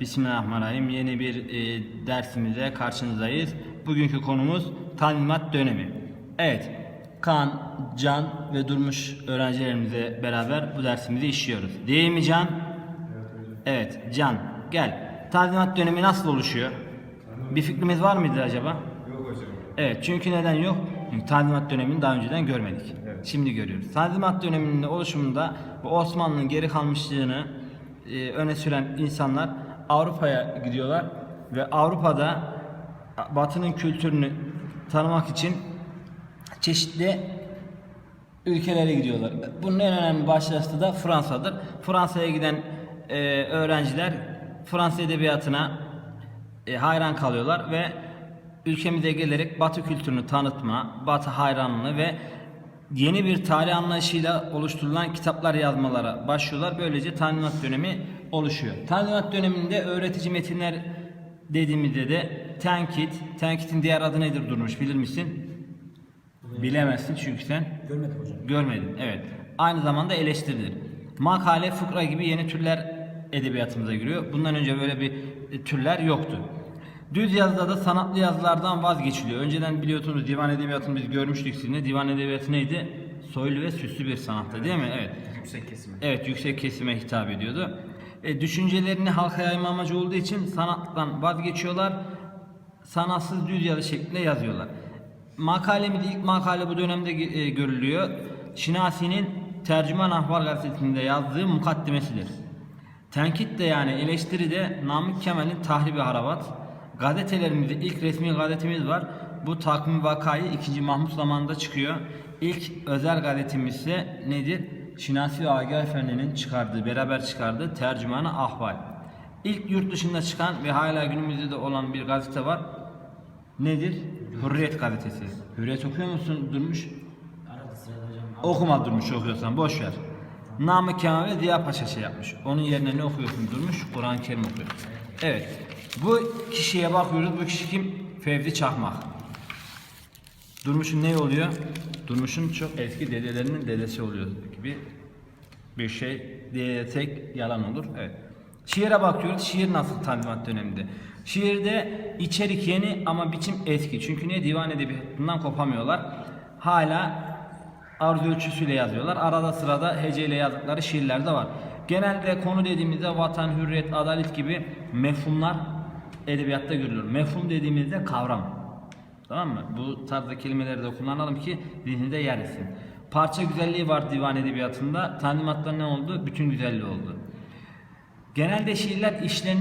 Bismillahirrahmanirrahim. Yeni bir e, dersimize karşınızdayız. Bugünkü konumuz tanzimat dönemi. Evet, Kaan, Can ve Durmuş öğrencilerimizle beraber bu dersimizi işliyoruz. Değil mi Can? Evet, Can. Gel. Tanzimat dönemi nasıl oluşuyor? Bir fikrimiz var mıydı acaba? Yok hocam. Evet çünkü neden yok? Çünkü Tanzimat dönemini daha önceden görmedik. Evet. Şimdi görüyoruz. Tanzimat döneminin oluşumunda Osmanlı'nın geri kalmışlığını e, öne süren insanlar Avrupa'ya gidiyorlar ve Avrupa'da Batı'nın kültürünü tanımak için çeşitli ülkelere gidiyorlar. Bunun en önemli başlıcası da Fransa'dır. Fransa'ya giden e, öğrenciler Fransız edebiyatına e, hayran kalıyorlar ve ülkemize gelerek Batı kültürünü tanıtma, Batı hayranlığı ve yeni bir tarih anlayışıyla oluşturulan kitaplar yazmalara başlıyorlar. Böylece Tanzimat dönemi oluşuyor. Tanzimat döneminde öğretici metinler dediğimizde de tenkit, tenkitin diğer adı nedir Durmuş bilir misin? Bilemezsin çünkü sen Görmedim hocam. Görmedim. Evet. Aynı zamanda eleştirilir. Makale, fıkra gibi yeni türler edebiyatımıza giriyor. Bundan önce böyle bir e, türler yoktu. Düz yazıda da sanatlı yazılardan vazgeçiliyor. Önceden biliyorsunuz divan edebiyatını biz görmüştük sizinle. Divan edebiyatı neydi? Soylu ve süslü bir sanattı değil mi? Evet. Yüksek kesimi. Evet yüksek kesime hitap ediyordu. E, düşüncelerini halka yayma amacı olduğu için sanattan vazgeçiyorlar. Sanatsız düz yazı şeklinde yazıyorlar. Makalemiz ilk makale bu dönemde e, görülüyor. Şinasi'nin Tercüman Ahval gazetesinde yazdığı mukaddimesidir. Tenkit de yani eleştiri de Namık Kemal'in Tahribi Harabat. Gazetelerimizde ilk resmi gazetemiz var. Bu takvim vakayı 2. Mahmut zamanında çıkıyor. İlk özel gazetemiz ise nedir? Şinasi ve Agah Efendi'nin çıkardığı, beraber çıkardığı Tercümanı Ahval. İlk yurt dışında çıkan ve hala günümüzde de olan bir gazete var. Nedir? Hürriyet gazetesi. Hürriyet okuyor musun Durmuş? Okuma Durmuş okuyorsan boş ver. Namık Kemal ve Ziya Paşa şey yapmış. Onun yerine ne okuyorsun Durmuş? Kur'an-ı Kerim okuyorsun. Evet. Bu kişiye bakıyoruz. Bu kişi kim? Fevzi Çakmak. Durmuş'un ne oluyor? Durmuş'un çok eski dedelerinin dedesi oluyor gibi bir şey diyesek yalan olur. Evet. Şiire bakıyoruz. Şiir nasıl Tanzimat döneminde? Şiirde içerik yeni ama biçim eski. Çünkü ne divan edebiyatından kopamıyorlar. Hala arz ölçüsüyle yazıyorlar. Arada sırada heceyle yazdıkları şiirler de var. Genelde konu dediğimizde vatan, hürriyet, adalet gibi mefhumlar edebiyatta görülür. Mefhum dediğimizde kavram. Tamam mı? Bu tarzda kelimeleri de kullanalım ki zihninde yer etsin. Parça güzelliği var divan edebiyatında. Tanzimat'ta ne oldu? Bütün güzelliği oldu. Genelde şiirler işlen